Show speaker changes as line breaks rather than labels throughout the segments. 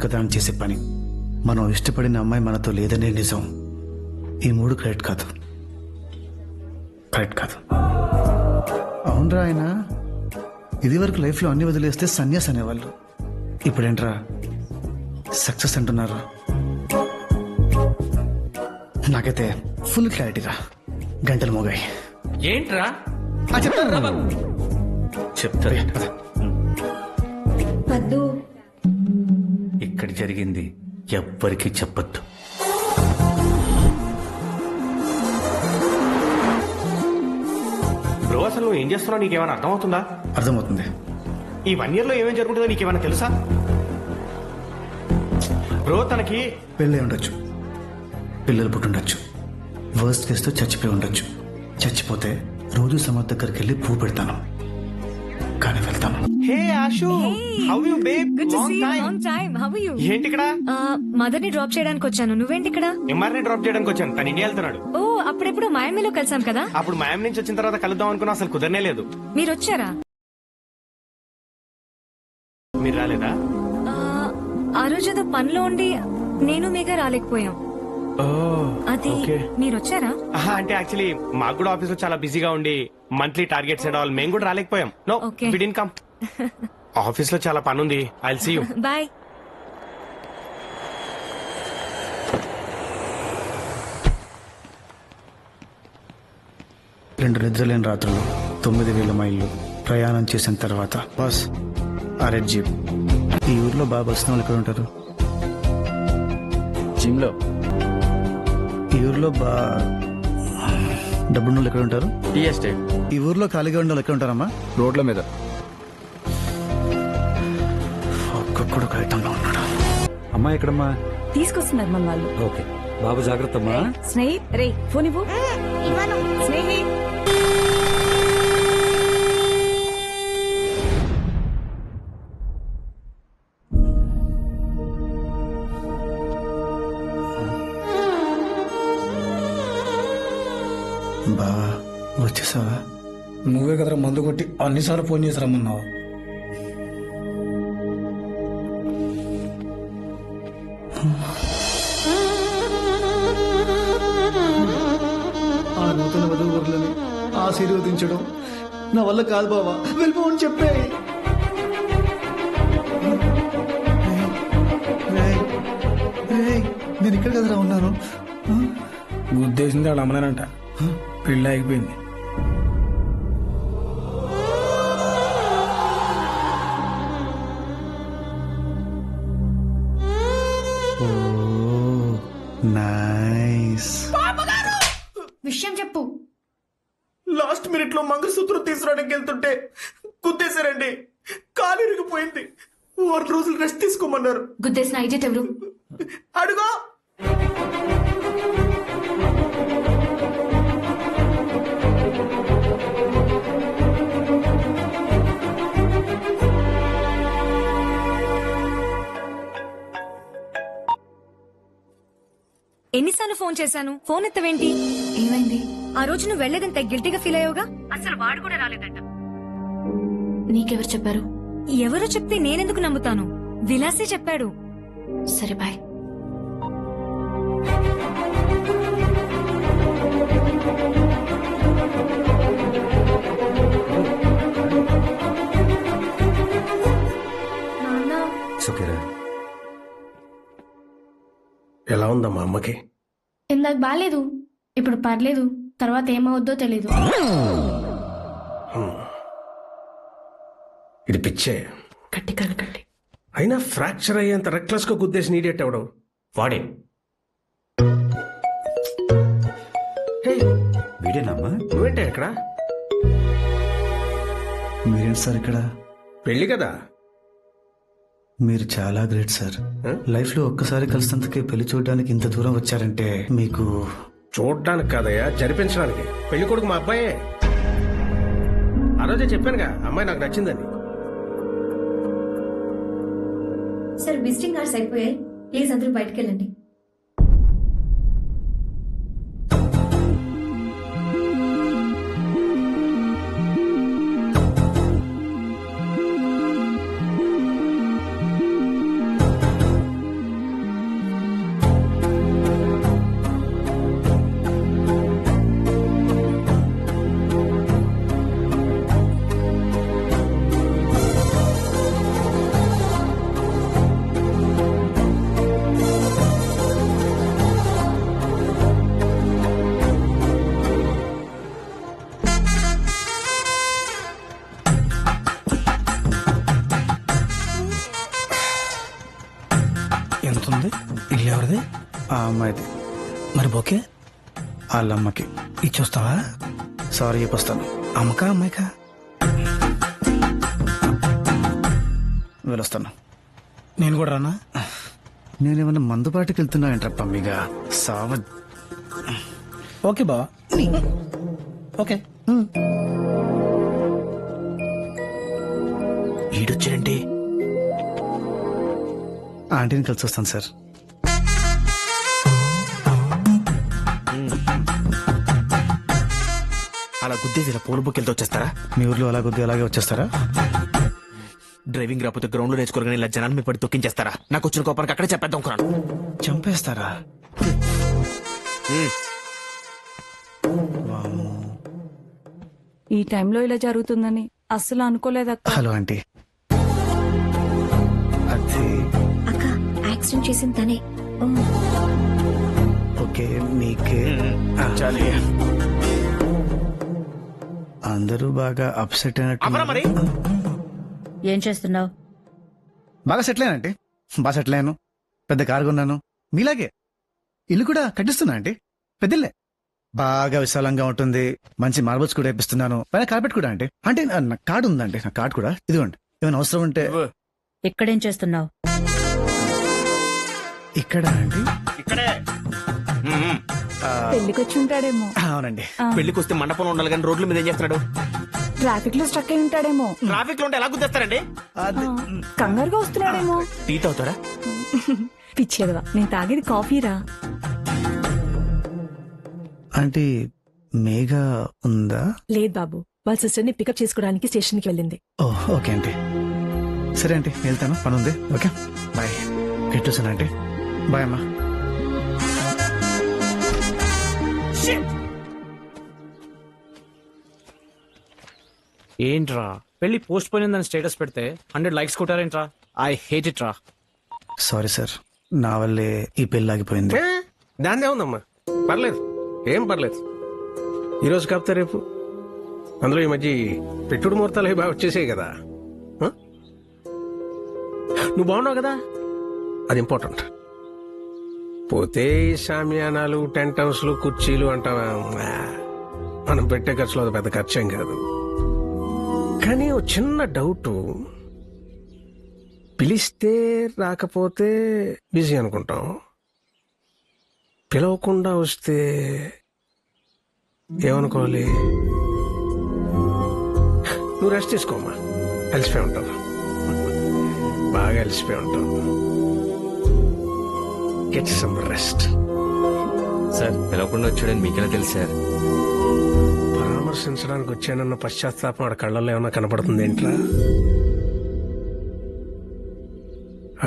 కదా అని చేసే పని. మనం ఇష్టపడిన అమ్మాయి మనతో లేదనే నిజం ఈ మూడు కరెక్ట్ కాదు. కరెక్ట్ కాదు. అవునరా ఆయన. ఇది వరకు లైఫ్లో అన్ని వదిలేస్తే సన్యాస్ అనేవాళ్ళు. ఇప్పుడేంట్రా? సక్సెస్ అంటున్నారు? నాకైతే ఫుల్ క్లారిటీరా. గంటలు మోగాయి.
ఏంట్రా?
చెప్తాను.
చెప్తారు
పద.
పద్దు
ఇక్కడ జరిగింది. ఎవ్వరికి చెప్పొద్దు. బ్రో అసలు నువ్వు ఏం చేస్తున్నావు? నీకేమైనా అర్థమవుతుందా?
అర్థమవుతుంది.
ఈ వన్ ఇయర్లో ఏమేం జరుగుతుందో నీకేమైనా తెలుసా? బ్రో తనకి
పెళ్ళి ఉండొచ్చు. పిల్లలు పుట్టుండొచ్చు. వర్స్ట్ కేసుతో చచ్చిపోయి ఉండొచ్చు. చచ్చిపోతే రోజు సమాధి దగ్గరికి వెళ్ళి పువ్వు పెడతాను. కానీ వెళ్తాను.
Hey Ashu how. You
babe good
to
see
time
long time how you
ఏంటి ఇక్కడ?
మదర్ని డ్రాప్ చేయడానికి వచ్చాను. నువ్వేంటి ఇక్కడ?
ఎంఆర్ని డ్రాప్ చేయడానికి వచ్చాను. తను ఇండియా వెళ్తున్నాడు.
ఓ అప్పుడెప్పుడు మాయమిలో కలిసాం కదా?
అప్పుడు మాయం నుంచి వచ్చిన తర్వాత కలుద్దాం అనుకున్నా అసలు కుదరనే లేదు.
మీరు వచ్చారా
మీరు రాలేదా?
ఆ, రోజు ఏదో పనిలో ఉండి నేను మీగా రాలేకపోయాం. అది మీరు వచ్చారా
అంటే యాక్చువల్లీ మాకు కూడా ఆఫీస్లో చాలా బిజీగా ఉండి మంత్లీ టార్గెట్స్ అండ్ ఆల్ మేము కూడా రాలేకపోయాం. No
Okay.
విడిన్ కమ్ ఆఫీస్లో చాలా పని ఉంది ఐ సీ యూ
బాయ్.
రెండు నిద్రలేని రాత్రులు తొమ్మిది వేల మైళ్ళు ప్రయాణం చేసిన తర్వాత బస్ ఆ రెడ్ జీప్. ఈ ఊర్లో బాగా బస్ వాళ్ళు ఎక్కడ ఉంటారు?
జిమ్లో
ఈ ఊర్లో బా డబ్బున్న వాళ్ళు ఎక్కడ ఉంటారు?
Tea estate.
ఈ ఊర్లో ఖాళీగా ఉన్న వాళ్ళు ఎక్కడ ఉంటారమ్మా?
రోడ్ల మీద. అమ్మా ఎక్కడమ్మా?
తీసుకొస్తున్నారు మన వాళ్ళు.
ఓకే. బాబు జాగ్రత్త అమ్మా
స్నేహి రే ఫోన్ ఇవ్వు. స్నేహి.
వచ్చేసావా?
నువ్వే కదరా మందు కొట్టి అన్నిసార్లు ఫోన్ చేసి రమ్మన్నావు.
ఆశీర్వదించడం. నా వల్ల కాదు బావా. వెళ్ళిపోవని చెప్పే. నేను ఇక్కడ కదరా ఉన్నాను?
గుద్దేసింది వాళ్ళ అమ్మనేనంట పెళ్ళి అయిపోయింది
ఓ నైస్.
విషయం చెప్పు.
మినిట్లో మంగళసూత్రం తీసుకురావడానికి వెళ్తుంటే గుద్దేశారండి. కాలు ఇరిగిపోయింది. వారం రోజులు రెస్ట్ తీసుకోమన్నారు.
గుద్దేసిన ఐడియట్ ఎవరు?
అడుగో.
ఎన్నిసార్లు ఫోన్ చేశాను? ఫోన్ ఎత్తవేంటి?
ఏమైంది?
ఆ రోజు నువ్వు వెళ్ళేదంత గిల్టీగా ఫీల్ అయ్యావుగా? అసలు వాడు కూడా రాలేదంట.
నీకెవరు చెప్పారు?
ఎవరో చెప్తే నేనెందుకు నమ్ముతాను? విలాసే చెప్పాడు.
సరే బాయ్.
సుఖీరా. ఎలా ఉందమ్మా అమ్మకి?
ఇందాక బాగాలేదు ఇప్పుడు పర్లేదు. తర్వాత ఏమవుద్దో తెలీదు.
ఇది పిచ్చే.
గట్టి కనకండి
అయినా ఫ్రాక్చర్ అయ్యేంత రెక్లెస్గా గుద్దేసి నీడెట్ అవడం
వాడే.
వీడేనమ్మా?
నువ్వేంటే ఇక్కడ?
మీరేంటి సార్ ఇక్కడ?
పెళ్ళి కదా?
మీరు చాలా గ్రేట్ సార్. లైఫ్లో ఒక్కసారి కలిసినందుకే పెళ్ళి చూడడానికి ఇంత దూరం వచ్చారంటే మీకు
చూడ్డానికి కాదయ్యా జరిపించడానికి. పెళ్ళి కొడుకు మా అబ్బాయే. ఆ రోజే చెప్పానుగా అమ్మాయి నాకు నచ్చిందని.
సార్ విజిటింగ్ కార్డ్స్ అయిపోయాయి ప్లీజ్ అందరూ బయటకు వెళ్ళండి.
అమ్మాయిది.
మరి బోకే?
వాళ్ళ అమ్మకి
ఇచ్చొస్తావా
సారీ చెప్పొస్తాను.
అమ్మకా అమ్మాయికా?
వెళ్ళొస్తాను.
నేను కూడా రానా?
నేనేమన్నా మందుబాటుకి వెళ్తున్నా ఏంట్రా పమ్మిగా? సావ
ఓకే బా ఓకే.
ఈడొచ్చాడంటే?
ఆంటీని కలిసి వస్తాను సార్.
గుద్దేసి ఇలా పూల బుక్ వెళ్తే వచ్చేస్తారా?
మీ ఊర్లో అలా కొద్దిగా అలాగే వచ్చేస్తారా?
డ్రైవింగ్ రాకపోతే గ్రౌండ్లో నేర్చుకోగానే ఇలా జనాన్ని మీద పడి తొక్కించేస్తారా? నాకు వచ్చిన కోపానికి అక్కడే చెప్పేద్దాం
చంపేస్తారా?
ఈ టైంలో ఇలా జరుగుతుందని అస్సలు అనుకోలేదక్క.
Hello aunty. అది
అక్క యాక్సిడెంట్ చేసింది తనే.
ఓకే మీకే.
చాలే.
అందరూ బాగా అప్సెట్
మరి
అయినట్టు
ఏం చేస్తున్నావు?
బాగా సెటిల్ అయ్యానంటే బాగా సెటిల్ అయ్యాను. పెద్ద కారు కొన్నాను. మీలాగే ఇల్లు కూడా కట్టిస్తున్నా అంటే. పెద్దలే బాగా విశాలంగా ఉంటుంది. మంచి మార్బల్స్ కూడా వేపిస్తున్నాను. పైన కార్పెట్ కూడా అంటే. అంటే నా- నా కార్డు ఉందండి. నా కార్డు కూడా. ఇదిగోండి. ఏమైనా అవసరం ఉంటే.
ఇక్కడేం చేస్తున్నావు?
ఇక్కడ అండి
ఇక్కడే. మ్మ్.
పెళ్ళికి వచ్చి ఉంటాడేమో
అవునండి.
పెళ్ళికి వస్తే మండపంలో ఉండాలి కానీ రోడ్ల మీద ఏం చేస్తున్నాడు
ట్రాఫిక్లో స్ట్రక్ అయి ఉంటాడేమో
ట్రాఫిక్లో ఉంటే ఎలా గుద్దేస్తారండి?
అది
కంగారుగా వస్తున్నాడేమో.
టీ తాగుతారా?
పిచ్చేదవా నేను తాగేది కాఫీరా?
అంటే మేఘా ఉందా?
లేదు బాబు వాళ్ళ సిస్టర్ని పికప్ చేసుకోవడానికి స్టేషన్కి వెళ్ళింది.
Oh okay aunty. సరే ఆంటీ వెళ్తాను పని ఉంది ఓకే? బాయ్. ఎట్లొచ్చాను ఆంటీ? బాయ్ అమ్మా.
ఏంట్రా? పెళ్ళి పోస్ట్ పోయిన దాని స్టేటస్ పెడితే హండ్రెడ్ లైక్స్ కొట్టారేంట్రా? ఐ హేట్ ఇట్ రా.
సారీ సార్ నా వల్లే ఈ పెళ్ళి ఆగిపోయింది.
దాందే ఉందమ్మా. పర్లేదు. ఏం పర్లేదు. ఈరోజు కాపుతా రేపు? అందులో ఈ మధ్య పెట్టుడు ముహూర్తాలు అవి బాగా వచ్చేసాయి కదా? నువ్వు బాగున్నావు కదా? అది ఇంపార్టెంట్ పోతే ఈ షామియానాలు టెంట్ హౌస్లు కుర్చీలు అంటావా? మనం పెట్టే ఖర్చులో అది పెద్ద ఖర్చేం కాదు. కానీ ఓ చిన్న డౌట్. పిలిస్తే రాకపోతే బిజీ అనుకుంటాం. పిలవకుండా వస్తే ఏమనుకోవాలి? నువ్వు రెస్ట్ తీసుకోమ్మా. అలసిపోయి ఉంటావు? బాగా అలసిపోయి ఉంటావు. గెట్ సమ్ రెస్ట్
సార్ పిలవకుండా వచ్చాడని మీకెలా తెలుసు సార్
పరామర్శించడానికి వచ్చానన్న పశ్చాత్తాపం ఆడ కళ్ళల్లో ఏమన్నా కనపడుతుంది ఏంట్రా?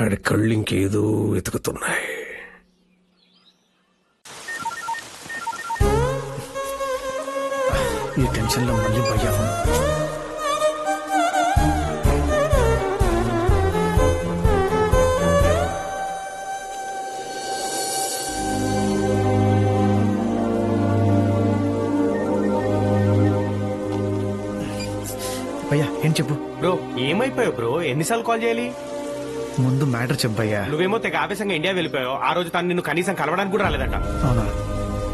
ఆడి కళ్ళు ఇంకేదో వెతుకుతున్నాయి.
ఈ టెన్షన్లో మళ్ళీ భయ్యా ఏం చెప్పు?
బ్రో ఏమైపోయావు బ్రో? ఎన్నిసార్లు కాల్ చేయాలి?
ముందు మ్యాటర్ చెప్పయ్యా.
నువ్వేమో తెగ ఆవేశంగా ఇండియా వెళ్ళిపోయావు. ఆ రోజు తను నిన్ను కనీసం కలవడానికి కూడా రాలేదంట.
అవునా?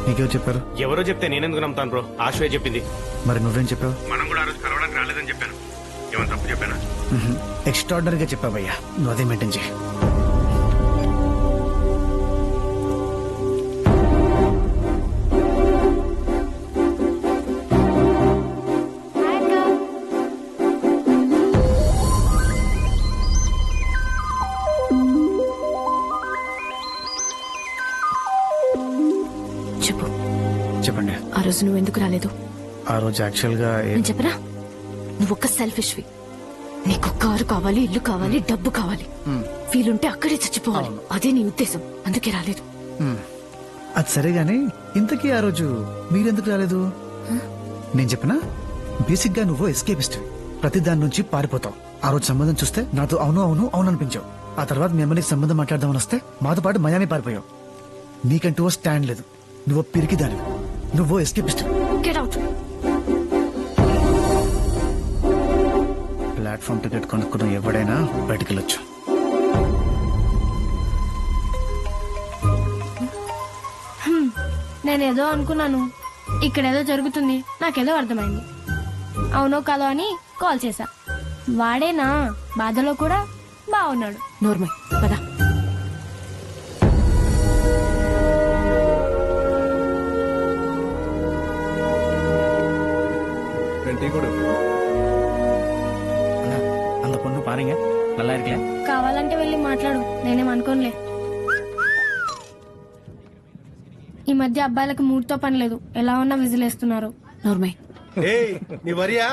నీకెవరు చెప్పారు?
ఎవరో చెప్తే నేనెందుకు నమ్ముతాను బ్రో? ఆశ్వే చెప్పింది.
మరి నువ్వేం చెప్పావు?
మనం కూడా ఆ రోజు కలవడానికి రాలేదని చెప్పాను. ఏమైనా తప్పు చెప్పానా?
ఎక్స్ట్రాడనరీగా చెప్పావయ్యా. నువ్వు అదే మెయింటైన్ చేయి.
చెప్పు.
చెప్పండి.
ఆ రోజు నువ్వు ఎందుకు రాలేదు?
ఆ రోజు యాక్చువల్గా
నేను చెప్పరా నువ్వు ఒక్క సెల్ఫిష్ వి నీకు కారు కావాలి ఇల్లు కావాలి డబ్బు కావాలి. వీలుంటే అక్కడే చచ్చిపోవాలి. అదే నీ ఉద్దేశం. అందుకే రాలేదు.
అది సరే గాని ఇంతకీ ఆ రోజు మీరెందుకు రాలేదు? నేను చెప్పనా? బేసిక్గా నువ్వు ఎస్కేపిస్ట్ ప్రతి దాని నుంచి పారిపోతావు. ఆ రోజు సంబంధం చూస్తే నాతో అవును అవును అవును అనిపించావు. ఆ తర్వాత మీ అమ్మనికి సంబంధం మాట్లాడదామని వస్తే మాతో పాటు మయామి పారిపోయావు. నీకంటూ ఓ స్టాండ్ లేదు. నువ్వు పిరికిదాని నువ్వు ఎస్కేపిస్ట్
గెట్
ప్లాట్ఫామ్ టికెట్ కొనుక్కున్న ఎవడైనా బయటికి వెళ్ళొచ్చు
నేనేదో అనుకున్నాను. ఇక్కడేదో జరుగుతుంది. నాకేదో అర్థమైంది. అవునో కాదో అని కాల్ చేశా. వాడేనా? బాధలో కూడా బాగున్నాడు
నోర్మల్ పదా
அந்த பொண்ணு பாருங்க நல்லா இருக்கல
కావాలంటే వెళ్ళి మాట్లాడు నేనేం అనుకోనులే ఈ మధ్య అబ్బాయిలకు మూడ్తో పని లేదు ఎలా ఉన్నా విజిలేస్తున్నారు
నోర్మల్
నీ వరియా